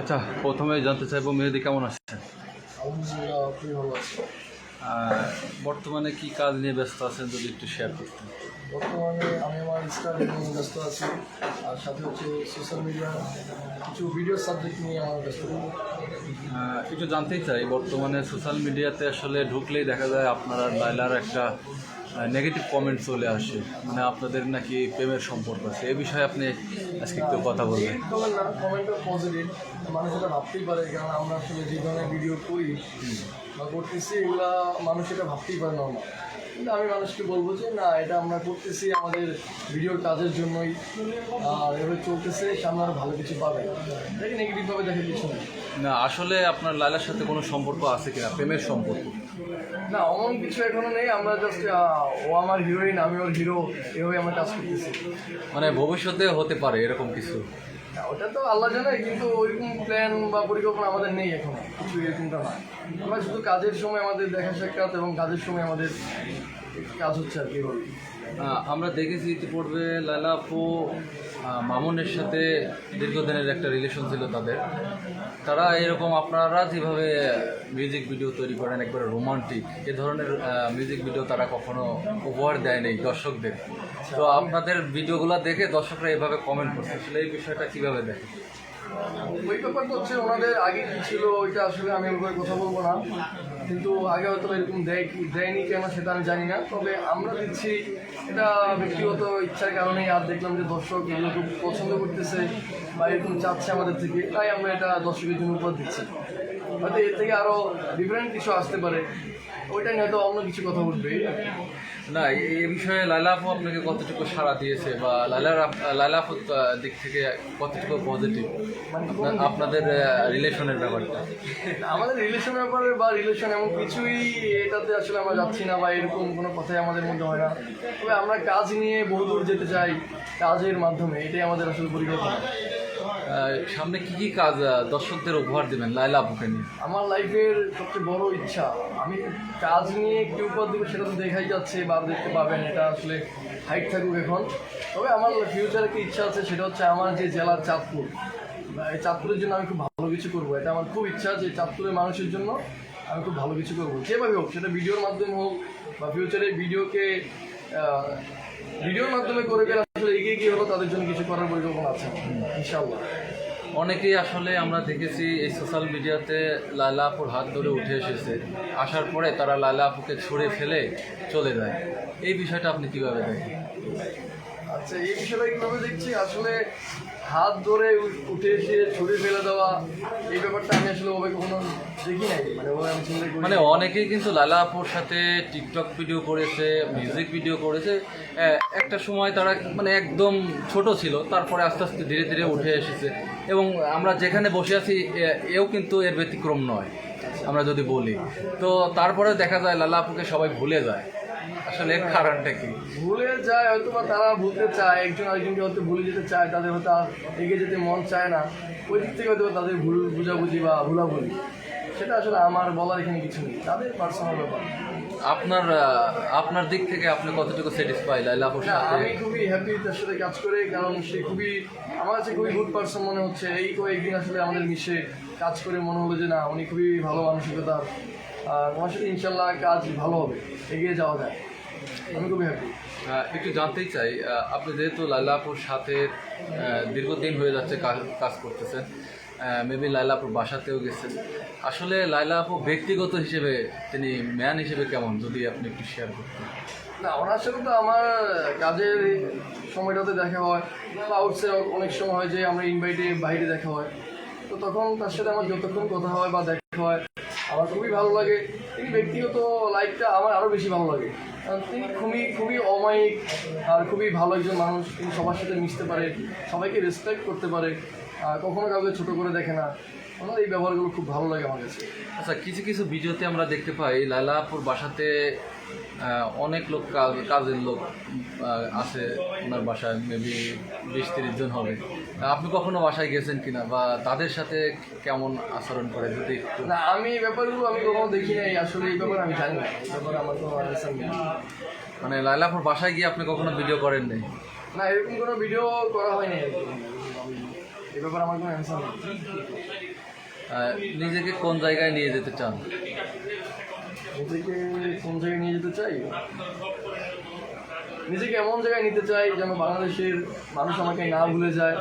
আচ্ছা প্রথমে জানতে চাইব মেহেদি কেমন আছেন? বর্তমানে কি কাজ নিয়ে ব্যস্ত আছেন যদি একটু শেয়ার করতেন? বর্তমানে আমি আমার ইনস্টাগ্রামে নিয়ে ব্যস্ত আছি আর সাথে হচ্ছে সোশ্যাল মিডিয়া কিছু ভিডিও সাবজেক্ট নিয়ে আমার ব্যস্ত একটু জানতেই চাই বর্তমানে সোশ্যাল মিডিয়াতে আসলে ঢুকলেই দেখা যায় আপনারা লাইলার একটা নেগেটিভ কমেন্ট চলে আসে। মানে আপনাদের নাকি প্রেমের সম্পর্ক আছে। এ বিষয়ে আপনি আজকে একটু কথা বলবেন। কমেন্ট না পজিটিভ মানুষ এটা ভাবতেই পারে কারণ আমরা আসলে যে ধরনের ভিডিও করি বা করতেছি এগুলা মানুষ এটা ভাবতেই পারে না কিন্তু আমি মানুষকে বলব যে না এটা আমরা করতেছি আমাদের ভিডিওর কাজের জন্যই। আর এভাবে চলতেছে সামনে আরও ভালো কিছু পাবে। এটাকে নেগেটিভভাবে দেখে কিছু নেই। না আসলে আপনার লাইলার সাথে কোনো সম্পর্ক আছে কিনা? প্রেমের সম্পর্ক। না অমন কিছু এখনও নেই। আমরা জাস্ট ও আমার হিরোইন আমি ওর হিরো এভাবে আমরা কাজ করতেছি। মানে ভবিষ্যতে হতে পারে এরকম কিছু। ওটা তো আল্লাহ জানে, কিন্তু ওইরকম প্ল্যান বা পরিকল্পনা আমাদের নেই এখন। কিছু এরকমটা না আমরা শুধু কাজের সময় আমাদের দেখা সাক্ষাৎ এবং কাজের সময় আমাদের কাজ হচ্ছে আর কি আমরা দেখেছি ইতিপূর্বে লালা আপু মামুনের সাথে দীর্ঘদিনের একটা রিলেশন ছিল তাদের। তারা এরকম আপনারা যেভাবে মিউজিক ভিডিও তৈরি করেন একবারে রোমান্টিক এ ধরনের মিউজিক ভিডিও তারা কখনো উপহার দেয় নাই দর্শকদের। তো আপনাদের ভিডিওগুলো দেখে দর্শকরা এভাবে কমেন্ট করছে। আসলে এই বিষয়টা কীভাবে দেখে? ওই ব্যাপারটা হচ্ছে ওনাদের আগে কি ছিল ওইটা আসলে আমি ওইভাবে কথা বলব না। কিন্তু আগে হয়তো এরকম দেয় কি দেয়নি কেন সেটা আমি জানি না। তবে আমরা দিচ্ছি এটা ব্যক্তিগত ইচ্ছার কারণেই। আর দেখলাম যে দর্শক এগুলো খুব পছন্দ করতেছে বা এরকম চাচ্ছে আমাদের থেকে, তাই আমরা এটা দর্শকের জন্য উপর দিচ্ছি। হয়তো এর থেকে আরও ডিফারেন্ট কিছু আসতে পারে। ওইটা নিয়ে হয়তো অন্য কিছু কথা উঠবে। না এই- বিষয়ে আপু আপনাকে কতটুকু সাড়া দিয়েছে বা লালা আপুর দিক থেকে কতটুকু পজিটিভ মানে আপনাদের রিলেশনের ব্যাপারটা। আমাদের রিলেশন ব্যাপারে বা রিলেশন এমন কিছুই এটাতে আসলে আমরা যাচ্ছি না বা এরকম কোনো কথাই আমাদের মধ্যে হয় না। তবে আমরা কাজ নিয়ে বহুদূর যেতে চাই কাজের মাধ্যমে এটাই আমাদের আসলে পরিকল্পনা। সামনে কি কি কাজ দর্শকদের উপহার দিবেন লাইলা আপুকে নিয়ে? আমার লাইফের সবচেয়ে বড় ইচ্ছা। আমি কাজ নিয়ে কি উপর দেবো সেটা তো দেখাই যাচ্ছে বা দেখতে পাবেন, এটা আসলে হাইট থাকুক এখন। তবে আমার ফিউচারে কি ইচ্ছা আছে, সেটা হচ্ছে আমার যে জেলার চাঁদপুর। এই চাঁদপুরের জন্য আমি খুব ভালো কিছু করব। এটা আমার খুব ইচ্ছা যে চাঁদপুরের মানুষের জন্য আমি খুব ভালো কিছু করব। যেভাবে হোক, সেটা ভিডিওর মাধ্যমে হোক বা ফিউচারে ভিডিওকে ভিডিওর মাধ্যমে করে গেলে আসলে এগিয়ে গিয়ে হলো তাদের জন্য কিছু করার পরিকল্পনা আছে, ইনশাআল্লাহ। অনেকেই আসলে আমরা দেখেছি এই সোশ্যাল মিডিয়াতে লালা আপুর হাত ধরে উঠে এসেছে। আসার পরে তারা লালা আপুকে ছুঁড়ে ফেলে চলে যায়। এই বিষয়টা আপনি কীভাবে দেখেন? আচ্ছা এই বিষয়টা দেখছি? আসলে হাত ধরে উঠে এসে ছুরি ফেলে দেওয়া, এই ব্যাপারটা আমি আসলে ওভাবে কখনো দেখি নাই। মানে মানে অনেকেই কিন্তু লালা আপুর সাথে টিকটক ভিডিও করেছে মিউজিক ভিডিও করেছে। একটা সময় তারা মানে একদম ছোট ছিল, তারপরে আস্তে আস্তে ধীরে ধীরে উঠে এসেছে। এবং আমরা যেখানে বসে আছি এও কিন্তু এর ব্যতিক্রম নয়, আমরা যদি বলি। তো তারপরে দেখা যায়, লালা আপুকে সবাই ভুলে যায়। আসলে কারণটা কি? ভুলে যায় হয়তো বা তারা ভুলতে চায় একজন আরেকজনকে হয়তো ভুলে যেতে চায় তাদের হয়তো এগিয়ে যেতে মন চায় না। ওই দিক থেকে হয়তো তাদের ভুল বুঝাবুঝি বা ভুলাভুলি। সেটা আসলে আমার বলার এখানে কিছু নেই। তাদের পার্সোনাল ব্যাপার। আপনার আপনার দিক থেকে আপনি কতটুকু স্যাটিসফাই লাইলা সাথে? আমি খুবই হ্যাপি তার সাথে কাজ করে কারণ সে খুবই আমার কাছে খুবই গুড পার্সন মনে হচ্ছে। এই কয়েকদিন আসলে আমাদের মিশে কাজ করে মনে হলো যে না উনি খুবই ভালো মানসিকতার। আর আমার সাথে ইনশাল্লাহ কাজ ভালো হবে। এগিয়ে যাওয়া যায়। একটু জানতেই চাই আপনি যেহেতু লাইলাপুর সাথে দীর্ঘদিন হয়ে যাচ্ছে কাজ- কাজ করতেছেন মেবি লাইলাপুর বাসাতেও গেছেন। আসলে লাইলাপুর ব্যক্তিগত হিসেবে তিনি ম্যান হিসেবে কেমন যদি আপনি একটু শেয়ার করতেন? না ওনার সাথে তো আমার কাজের সময়টাতে দেখা হয় বা আউটসে অনেক সময় হয় যে আমরা ইনভাইটে বাইরে দেখা হয়। তো তখন তার সাথে আমার যতক্ষণ কথা হয় বা দেখা হয় আমার খুবই ভালো লাগে। তিনি ব্যক্তিগত লাইফটা আমার আরও বেশি ভালো লাগে। কারণ তিনি খুবই খুবই অমায়িক আর খুবই ভালো একজন মানুষ। তিনি সবার সাথে মিশতে পারে, সবাইকে রেসপেক্ট করতে পারে। আর কখনো কাউকে ছোটো করে দেখে না। আমার এই ব্যবহারগুলো খুব ভালো লাগে আমার কাছে। আচ্ছা কিছু কিছু ভিডিওতে আমরা দেখতে পাই লাইলাপুর বাসাতে অনেক লোক কাজ- কাজের লোক আছে ওনার বাসায় মেবি বিশ তিরিশ জন হবে। আপনি কখনো বাসায় গেছেন কিনা বা তাদের সাথে কেমন আচরণ করে যদি না আমি এই ব্যাপারগুলো আমি কখনো দেখি নাই। আসলে এই ব্যাপারে আমি জানি না। এই ব্যাপারে আমার কোনো আন্ডারস্ট্যান্ড নেই। মানে লাইলাপুর বাসায় গিয়ে আপনি কখনো ভিডিও করেন নাই? না এরকম কোনো ভিডিও করা হয়নি আর কি। এ ব্যাপারে আমার কোনো অ্যান্সার নেই। নিজেকে কোন জায়গায় নিয়ে যেতে চান? নিজেকে কোন জায়গায় নিয়ে যেতে চাই? নিজেকে এমন জায়গায় নিতে চাই যেন বাংলাদেশের মানুষ আমাকে না ভুলে যায়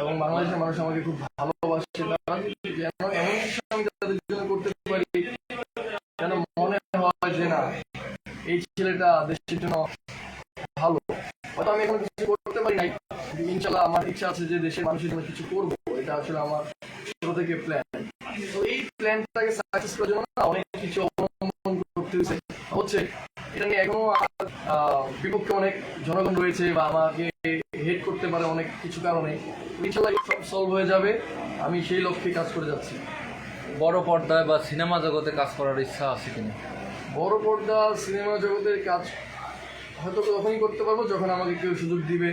এবং বাংলাদেশের মানুষ আমাকে খুব ভালোবাসে। যেন এমন আমি তাদের জন্য করতে পারি যেন মনে হয় যে, না, এই ছেলেটা দেশের জন্য ভালো। হয়তো আমি এখন কিছু করতে পারি নাই ইনশাল্লাহ আমার ইচ্ছা আছে যে দেশের মানুষের জন্য কিছু করব। এটা আসলে আমার ছোট থেকে প্ল্যান তো এই প্ল্যানটাকে সাকসেস করার জন্য অনেক কিছু করতে হয়েছে হচ্ছে এটা নিয়ে এখনও বিপক্ষে অনেক জনগণ রয়েছে বা আমাকে হেড করতে পারে অনেক কিছু কারণে। ইনশাল্লাহ সব সলভ হয়ে যাবে। আমি সেই লক্ষ্যে কাজ করে যাচ্ছি। বড় পর্দায় বা সিনেমা জগতে কাজ করার ইচ্ছা আছে কিনা? বড় পর্দা সিনেমা জগতের কাজ হয়তো তখনই করতে পারব যখন আমাকে কেউ সুযোগ দিবে।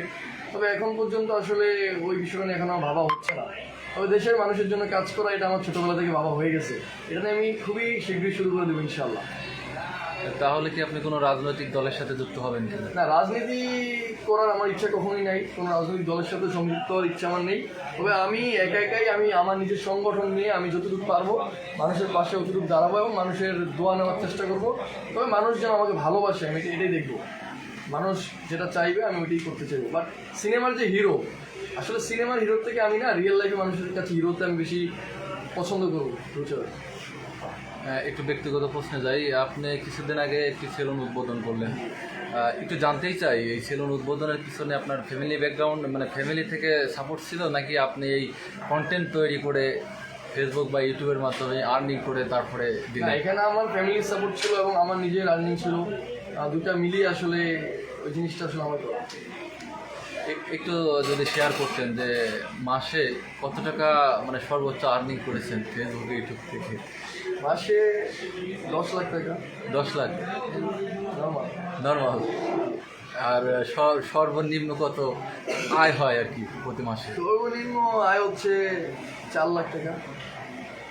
তবে এখন পর্যন্ত আসলে ওই বিষয়টা নিয়ে এখন আমার ভাবা হচ্ছে না। তবে দেশের মানুষের জন্য কাজ করা এটা আমার ছোটবেলা থেকে ভাবা হয়ে গেছে। এটা নিয়ে আমি খুবই শীঘ্রই শুরু করে দেবো ইনশাল্লাহ। তাহলে কি আপনি কোনো রাজনৈতিক দলের সাথে যুক্ত হবেন না রাজনীতি করার আমার ইচ্ছা কখনোই নাই। কোনো রাজনৈতিক দলের সাথে সংযুক্ত হওয়ার ইচ্ছা আমার নেই। তবে আমি একা একাই আমি আমার নিজের সংগঠন নিয়ে আমি যতটুকু পারব মানুষের পাশে অতটুকু দাঁড়াবো এবং মানুষের দোয়া নেওয়ার চেষ্টা করব। তবে মানুষ যেন আমাকে ভালোবাসে আমি এটাই দেখব। মানুষ যেটা চাইবে আমি ওইটাই করতে চাইব। বাট সিনেমার যে হিরো আসলে সিনেমার হিরোর থেকে আমি না রিয়েল লাইফে মানুষের কাছে হিরোতে আমি বেশি পছন্দ করব আহ, একটু ব্যক্তিগত প্রশ্নে যাই। আপনি কিছুদিন আগে একটি সেলুন উদ্বোধন করলেন। একটু জানতেই চাই, এই সেলুন উদ্বোধনের পিছনে আপনার ফ্যামিলি ব্যাকগ্রাউন্ড মানে ফ্যামিলি থেকে সাপোর্ট ছিল নাকি আপনি এই কন্টেন্ট তৈরি করে ফেসবুক বা ইউটিউবের মাধ্যমে আর্নিং করে তারপরে দিলেন? এখানে আমার ফ্যামিলির সাপোর্ট ছিল এবং আমার নিজের আর্নিং ছিল। দুটা মিলিয়ে আসলে ওই জিনিসটা আসলে আমার একটু যদি শেয়ার করতেন যে মাসে কত টাকা মানে সর্বোচ্চ আর্নিং করেছেন ফেসবুক ইউটিউব থেকে? মাসে দশ লাখ টাকা। দশ লাখ? নর্মাল নর্মাল আর সর- সর্বনিম্ন কত আয় হয় আর কি প্রতি মাসে? সর্বনিম্ন আয় হচ্ছে চার লাখ টাকা।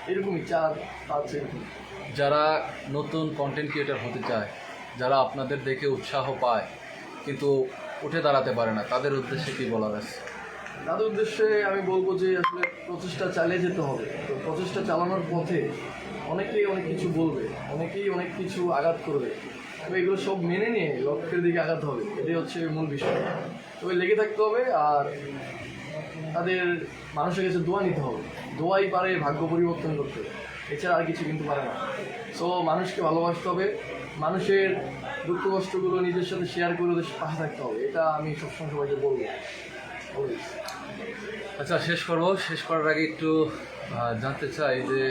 এরকমই চার পাঁচ এরকম। যারা নতুন কন্টেন্ট ক্রিয়েটার হতে চায় যারা আপনাদের দেখে উৎসাহ পায় কিন্তু উঠে দাঁড়াতে পারে না। তাদের উদ্দেশ্যে কি বলার আছে? তাদের উদ্দেশ্যে আমি বলব যে, আসলে প্রচেষ্টা চালিয়ে যেতে হবে। তো প্রচেষ্টা চালানোর পথে অনেকেই অনেক কিছু বলবে, অনেকেই অনেক কিছু আঘাত করবে। তবে এগুলো সব মেনে নিয়ে লক্ষ্যের দিকে আঘাত হবে, এটাই হচ্ছে মূল বিষয়। তবে লেগে থাকতে হবে আর তাদের মানুষের কাছে দোয়া নিতে হবে। দোয়াই পারে ভাগ্য পরিবর্তন করতে। এছাড়া আর কিছু কিন্তু পারে না। সো মানুষকে ভালোবাসতে হবে। মানুষের দুঃখ কষ্টগুলো নিজের সাথে শেয়ার করে ওদের পাশে থাকতে হবে। এটা আমি সবসময় সবাইকে বলব. আচ্ছা শেষ করব। শেষ করার আগে একটু জানতে চাই যে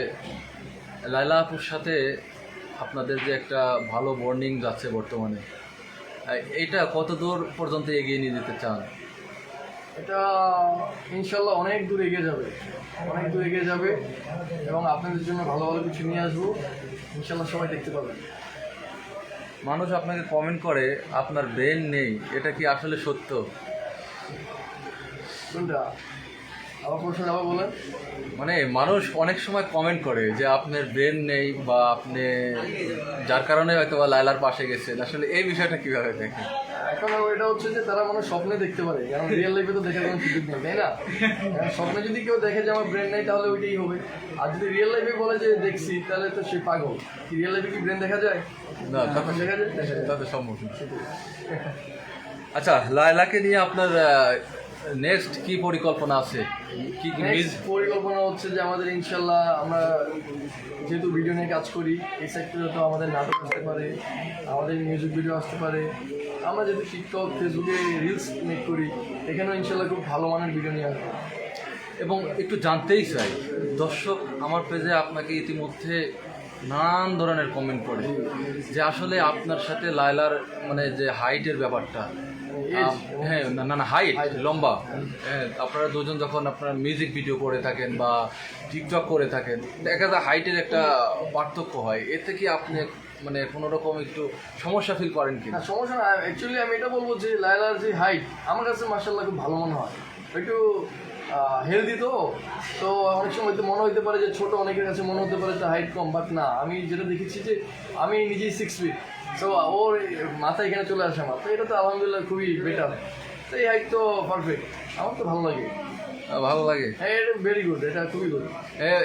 লাইলা আপুর সাথে আপনাদের যে একটা ভালো বর্নিং যাচ্ছে বর্তমানে এটা কত দূর পর্যন্ত এগিয়ে নিয়ে যেতে চান? এটা ইনশাল্লাহ অনেক দূর এগিয়ে যাবে। অনেক দূর এগিয়ে যাবে এবং আপনাদের জন্য ভালো ভালো কিছু নিয়ে আসব। ইনশাল্লাহ সবাই দেখতে পাবেন। মানুষ আপনাকে কমেন্ট করে আপনার ব্রেন নেই এটা কি আসলে সত্য? প্রশ্ন আবার বলেন। মানে মানুষ অনেক সময় কমেন্ট করে যে আপনার ব্রেন নেই বা আপনি যার কারণে হয়তো বা লাইলার পাশে গেছেন। আসলে এই বিষয়টা কীভাবে দেখেন? এখন এটা হচ্ছে যে তারা মানে স্বপ্নে দেখতে পারে। কারণ রিয়েল লাইফে তো দেখার কোনো সুযোগ নেই তাই না? স্বপ্নে যদি কেউ দেখে যে আমার ব্রেন নেই তাহলে ওইটাই হবে। আর যদি রিয়েল লাইফে বলে যে দেখছি তাহলে তো সে পাগল। রিয়েল লাইফে কি ব্রেন দেখা যায়? না তখন দেখা যায়? তাদের সম্ভব আচ্ছা লাইলাকে নিয়ে আপনার নেক্সট কি পরিকল্পনা আছে? কি পরিকল্পনা হচ্ছে যে আমাদের ইনশাল্লাহ আমরা যেহেতু ভিডিও নিয়ে কাজ করি এই সেক্টরে তো আমাদের নাটক আসতে পারে আমাদের মিউজিক ভিডিও আসতে পারে আমরা যেহেতু টিকটক ফেসবুকে রিলস মেক করি এখানেও ইনশাল্লাহ খুব ভালো মানের ভিডিও নিয়ে আসব। এবং একটু জানতেই চাই দর্শক আমার পেজে আপনাকে ইতিমধ্যে নানান ধরনের কমেন্ট করে যে আসলে আপনার সাথে লায়লার মানে যে হাইটের ব্যাপারটা হ্যাঁ না, না হাইট লম্বা। হ্যাঁ আপনারা দুজন যখন আপনারা মিউজিক ভিডিও করে থাকেন বা টিকটক করে থাকেন দেখা যায় হাইটের একটা পার্থক্য হয়। এতে কি আপনি মানে কোনো রকম একটু সমস্যা ফিল করেন কি না সমস্যা না অ্যাকচুয়ালি আমি এটা বলব যে লায়লার যে হাইট আমার কাছে মার্শাল্লাহ খুব ভালো মনে হয়। একটু হেলদি তো তো অনেক সময় তো মনে হতে পারে যে ছোট, অনেকের কাছে মনে হতে পারে যে হাইট কম বাট না, আমি যেটা দেখেছি যে আমি নিজেই সিক্স ফিট সো ওর মাথা এখানে চলে আসে আমার, তো এটা তো আলহামদুলিল্লাহ খুবই বেটার তো এই হাইট তো পারফেক্ট আমার তো ভালো লাগে। ভালো লাগে? হ্যাঁ ভেরি গুড এটা খুবই গুড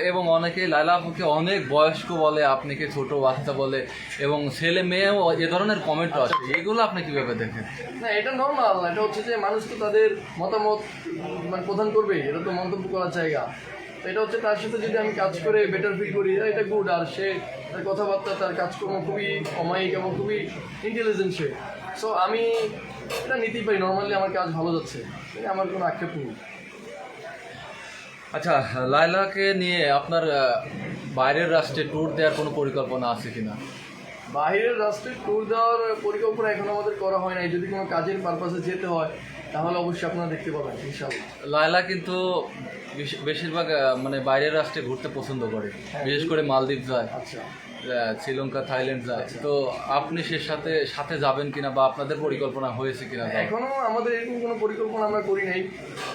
এবং অনেকে লাইলা আপুকে অনেক বয়স্ক বলে আপনাকে ছোট বাচ্চা বলে এবং ছেলে মেয়েও এ ধরনের কমেন্টও আছে। এগুলো আপনি কীভাবে দেখেন? না এটা নর্মাল এটা হচ্ছে যে মানুষ তো তাদের মতামত মানে প্রদান করবে এটা তো মন্তব্য করার জায়গা। এটা হচ্ছে তার সাথে যদি আমি কাজ করে বেটার ফিল করি এটা গুড আর সে তার কথাবার্তা তার কাজকর্ম খুবই অমায়িক এবং খুবই ইন্টেলিজেন্ট সে। সো আমি এটা নিতেই পারি নর্মালি আমার কাজ ভালো যাচ্ছে আমার কোনো আক্ষেপ নেই। আচ্ছা লাইলাকে নিয়ে আপনার বাইরের রাষ্ট্রে ট্যুর দেওয়ার কোনো পরিকল্পনা আছে কি না বাইরের রাষ্ট্রে ট্যুর দেওয়ার পরিকল্পনা এখন আমাদের করা হয় নাই। যদি কোনো কাজের পারপাসে যেতে হয় তাহলে অবশ্যই আপনারা দেখতে পাবেন ইনশাআল্লাহ। লায়লা কিন্তু বেশি- বেশিরভাগ মানে বাইরের রাষ্ট্রে ঘুরতে পছন্দ করে। বিশেষ করে মালদ্বীপ যায়। আচ্ছা। শ্রীলঙ্কা থাইল্যান্ড যাচ্ছে তো আপনি সে সাথে সাথে যাবেন কিনা বা আপনাদের পরিকল্পনা হয়েছে কিনা? এখনও আমাদের এরকম কোনো পরিকল্পনা আমরা করি নাই।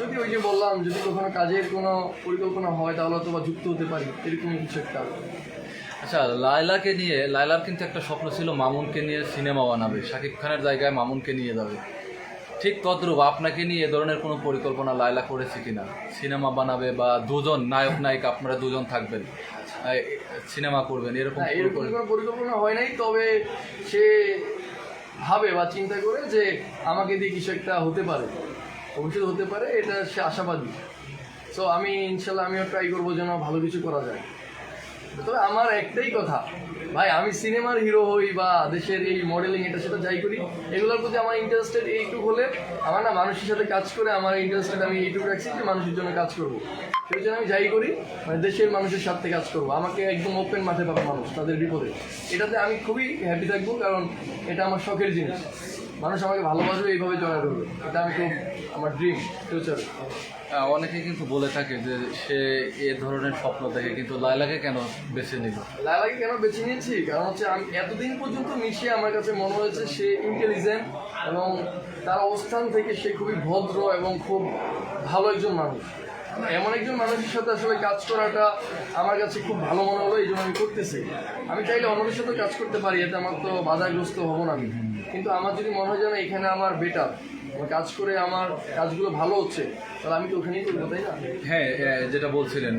যদি ওই যে বললাম যদি কখনো কাজের কোনো পরিকল্পনা হয় তাহলে হয়তো বা যুক্ত হতে পারি এরকম কিছু একটা। আচ্ছা লায়লাকে নিয়ে লায়লার কিন্তু একটা স্বপ্ন ছিল মামুনকে নিয়ে সিনেমা বানাবে। শাকিব খানের জায়গায় মামুনকে নিয়ে যাবে। ঠিক তদ্রূপ আপনাকে নিয়ে এ ধরনের কোনো পরিকল্পনা লায়লা করেছে কিনা? সিনেমা বানাবে বা দুজন নায়ক নায়িকা আপনারা দুজন থাকবেন। সিনেমা করবেন এরকম এরকম কোনো পরিকল্পনা হয় নাই তবে সে ভাবে বা চিন্তা করে যে আমাকে দিয়ে কিছু একটা হতে পারে ভবিষ্যৎ হতে পারে এটা সে আশাবাদী। সো আমি ইনশাল্লাহ আমিও ট্রাই করব যেন ভালো কিছু করা যায়। তবে আমার একটাই কথা, ভাই, আমি সিনেমার হিরো হই বা দেশের এই মডেলিং এটা সেটা যাই করি, এগুলোর প্রতি আমার ইন্টারেস্টেড এইটুকু হলে আমার না মানুষের সাথে কাজ করে আমার ইন্টারেস্টেড আমি এইটুকু রাখছি যে মানুষের জন্য কাজ করব। সেই জন্য আমি যাই করি মানে দেশের মানুষের সাথে কাজ করব। আমাকে একদম ওপেন মাঠে পাবে মানুষ, তাদের বিপদে। এটাতে আমি খুবই হ্যাপি থাকব, কারণ এটা আমার শখের জিনিস। মানুষ আমাকে ভালোবাসবে এইভাবে জড়ায় ধরবে। এটা আমি খুব আমার ড্রিম ফিউচারে অনেকে কিন্তু বলে থাকে যে সে এ ধরনের স্বপ্ন দেখে কিন্তু লায়লাকে কেন বেছে নিল? লালাকে কেন বেছে নিয়েছি? কারণ হচ্ছে আমি এতদিন পর্যন্ত মিশে আমার কাছে মনে হয়েছে সে ইন্টেলিজেন্ট এবং তার অবস্থান থেকে সে খুবই ভদ্র এবং খুব ভালো একজন মানুষ। এমন একজন মানুষের সাথে আসলে কাজ করাটা আমার কাছে খুব ভালো মনে হলো এই জন্য আমি করতেছি। আমি চাইলে অন্যদের সাথে কাজ করতে পারি এতে আমার তো বাধাগ্রস্ত হব না আমি। কিন্তু আমার যদি মনে হয় যে এখানে আমার বেটার কাজ করে আমার কাজগুলো ভালো হচ্ছে তাহলে আমি তো ওখানেই করব তাই না? হ্যাঁ যেটা বলছিলেন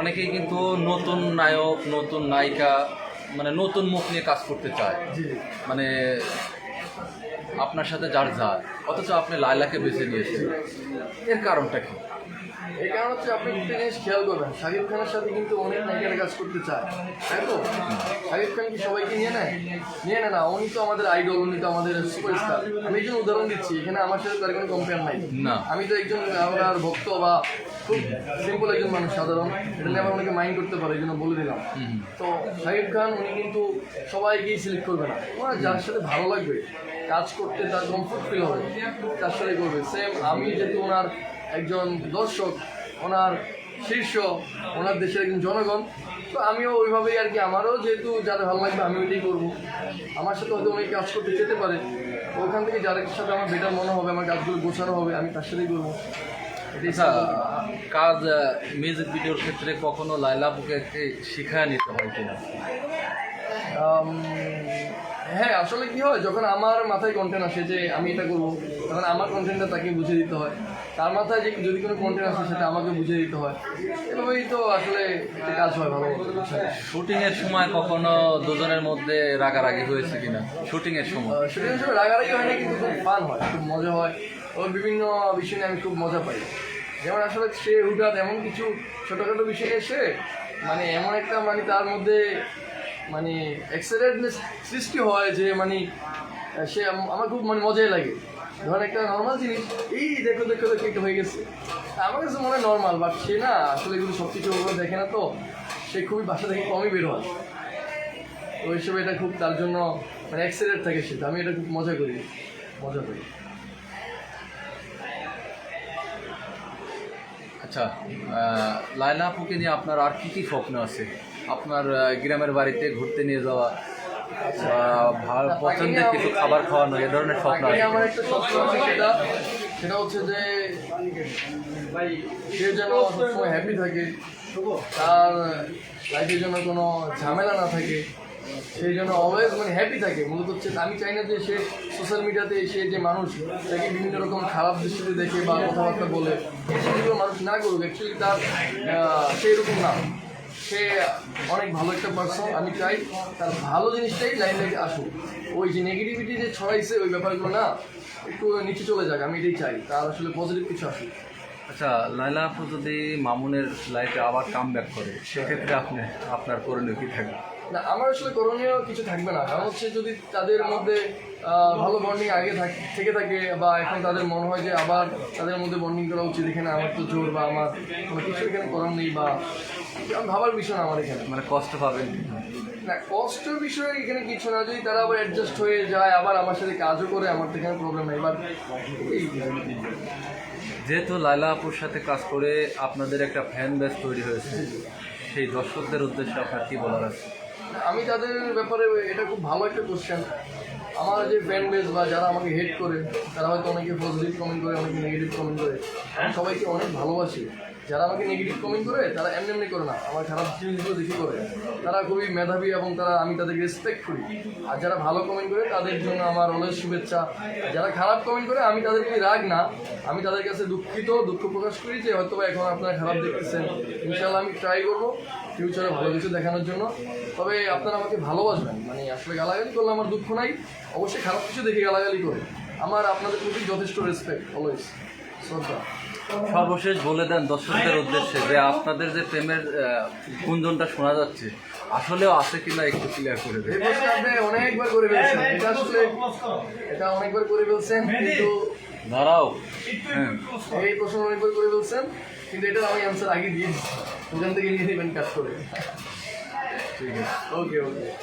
অনেকেই কিন্তু নতুন নায়ক নতুন নায়িকা মানে নতুন মুখ নিয়ে কাজ করতে চায়। মানে আপনার সাথে যার যার অথচ আপনি লায়লাকে বেছে নিয়েছেন। এর কারণটা কি? এই কারণ হচ্ছে আপনি একটা জিনিস খেয়াল করবেন শাকিব খানের সাথে কিন্তু অনেক নায়িকারা কাজ করতে চায় তাই তো? শাকিব খান কি সবাইকে নিয়ে নেয়? নিয়ে নেয় না উনি তো আমাদের আইডল উনি তো আমাদের সুপারস্টার আমি একজন উদাহরণ দিচ্ছি এখানে আমার সাথে তার কোনো কম্পেয়ার নাই। আমি তো একজন আমার ভক্ত বা খুব সিম্পল একজন মানুষ সাধারণ এটা নিয়ে আমার অনেকে মাইন্ড করতে পারে এই জন্য বলে দিলাম। তো শাকিব খান উনি কিন্তু সবাইকেই সিলেক্ট করবে না। ওনার যার সাথে ভালো লাগবে কাজ করতে তার কমফোর্ট ফিল হবে তার সাথে করবে। সেম আমি যেহেতু ওনার একজন দর্শক ওনার শীর্ষ ওনার দেশের একজন জনগণ। তো আমিও ওইভাবেই আর কি আমারও যেহেতু যাদের ভালো লাগবে আমি ওইটাই করব। আমার সাথে হয়তো অনেক কাজ করতে যেতে পারে। ওখান থেকে যাদের সাথে আমার বেটার মনে হবে আমার কাজগুলো গোছানো হবে আমি তার সাথেই করব। আচ্ছা কাজ মিউজিক ভিডিওর ক্ষেত্রে কখনো লাইলা বুকে শিখায় নিতে হয় কিনা? হ্যাঁ আসলে কি হয় যখন আমার মাথায় কন্টেন্ট আসে যে আমি এটা করব তখন আমার কন্টেন্টটা তাকে বুঝিয়ে দিতে হয়। তার মাথায় যে যদি কোনো কন্টেন্ট আসে সেটা আমাকে বুঝিয়ে দিতে হয়। এভাবেই তো আসলে কাজ হয় ভালো শুটিংয়ের সময় কখনো দুজনের মধ্যে রাগারাগি হয়েছে কিনা? শুটিং এর সময়। সেটা হিসেবে রাগারাগি হয় না কিন্তু খুব ফান হয় খুব মজা হয়। ওর বিভিন্ন বিষয় নিয়ে আমি খুব মজা পাই। যেমন আসলে সে হুঠাৎ এমন কিছু ছোটোখাটো বিষয় নিয়ে সে মানে এমন একটা মানে তার মধ্যে মানে এক্সাইটেডনেস সৃষ্টি হয় যে মানে সে আমার খুব মানে মজাই লাগে। ধরেন একটা নর্মাল জিনিস। এই দেখো দেখো দেখো এটা হয়ে গেছে। আমার কাছে মনে হয় নর্মাল বাট সে না আসলে এগুলো সব ওগুলো দেখে না তো। সে খুবই বাসা থেকে কমই বের হয়। তো হিসেবে এটা খুব তার জন্য মানে এক্সাইটেড থাকে সে। আমি এটা খুব মজা করি। মজা করি। আচ্ছা লায়লা আপুকে নিয়ে আপনার আর কি কি স্বপ্ন আছে? আপনার গ্রামের বাড়িতে ঘুরতে নিয়ে যাওয়া পছন্দের কিছু খাবার খাওয়ানো এ ধরনের স্বপ্ন আমার একটা স্বপ্ন আছে সেটা সেটা হচ্ছে যে সে যেন সবসময় হ্যাপি থাকে তার লাইফে যেন কোনো ঝামেলা না থাকে সেই জন্য অলওয়েজ মানে হ্যাপি থাকে। মূলত হচ্ছে আমি চাই না যে সে সোশ্যাল মিডিয়াতে এসে যে মানুষ তাকে বিভিন্ন রকম খারাপ দৃষ্টিতে দেখে বা কথাবার্তা বলে জিনিসগুলো মানুষ না করুক অ্যাকচুয়ালি তার আহ, সে এরকম না। সে অনেক ভালো একটা পার্সন আমি চাই তার ভালো জিনিসটাই লাইন লাইনে আসুক। ওই যে নেগেটিভিটি যে ছড়াইছে ওই ব্যাপারগুলো না, একটু নিচে চলে যাক, আমি এটাই চাই, তার আসলে পজিটিভ কিছু আসুক। আচ্ছা লাইলা আপু যদি মামুনের লাইফে আবার কাম ব্যাক করে, সেক্ষেত্রে আপনি, আপনার করণীয় কি থাকবে। না আমার আসলে করণীয় কিছু থাকবে না। কারণ হচ্ছে যদি তাদের মধ্যে ভালো বন্ডিং আগে থাক- থেকে থাকে বা এখন তাদের মনে হয় যে আবার তাদের মধ্যে বন্ডিং করা উচিত এখানে আমার তো জোর বা আমার কোনো কিছু এখানে করার নেই বা ভাবার বিষয় না আমার এখানে। মানে কষ্ট পাবেন। না কষ্টের বিষয়ে এখানে কিছু না। যদি তারা আবার অ্যাডজাস্ট হয়ে যায় আবার আমার সাথে কাজও করে আমার তো এখানে প্রবলেম নেই। এবার যেহেতু লাইলা আপুর সাথে কাজ করে আপনাদের একটা ফ্যান বেস তৈরি হয়েছে সেই দর্শকদের উদ্দেশ্যে আপনার কি বলার আছে? আমি তাদের ব্যাপারে এটা খুব ভালো একটা কোশ্চেন আমার যে ফ্যান বেস বা যারা আমাকে হেড করে তারা হয়তো অনেকে পজিটিভ কমেন্ট করে অনেকে নেগেটিভ কমেন্ট করে। আমি সবাইকে অনেক ভালোবাসি। যারা আমাকে নেগেটিভ কমেন্ট করে, তারা এমনি এমনি করে না। আমার খারাপ জিনিসগুলো দেখে করে। তারা খুবই মেধাবী এবং তারা আমি তাদেরকে রেসপেক্ট করি। আর যারা ভালো কমেন্ট করে, তাদের জন্য আমার অনেক শুভেচ্ছা। যারা খারাপ কমেন্ট করে, আমি তাদেরকে রাগ না। আমি তাদের কাছে দুঃখিত, দুঃখ প্রকাশ করি যে হয়তো এখন আপনারা খারাপ দেখতেছেন। ইনশাল্লাহ আমি ট্রাই করব ফিউচারে ভালো কিছু দেখানোর জন্য। তবে আপনারা আমাকে ভালোবাসবেন। মানে আসলে গালাগালি করলে আমার দুঃখ নাই। অবশ্যই খারাপ কিছু দেখে গালাগালি করে। আমার আপনাদের প্রতি যথেষ্ট রেসপেক্ট অলওয়েজ শ্রদ্ধা। সর্বশেষ বলে দেন দর্শকদের উদ্দেশ্যে যে আপনাদের যে প্রেমের গুঞ্জনটা শোনা যাচ্ছে আসলেও আছে কিনা একটু ক্লিয়ার করে দেন। অনেকবার করে ফেলছেন। এটা আসলে এটা অনেকবার করে ফেলছেন কিন্তু দাঁড়াও। হ্যাঁ। এই প্রশ্ন অনেকবার করে ফেলছেন কিন্তু এটা আমি অ্যান্সার আগে দিয়ে দিচ্ছি। ওখান থেকে নিয়ে নেবেন কাজ করে। ঠিক আছে। ওকে ওকে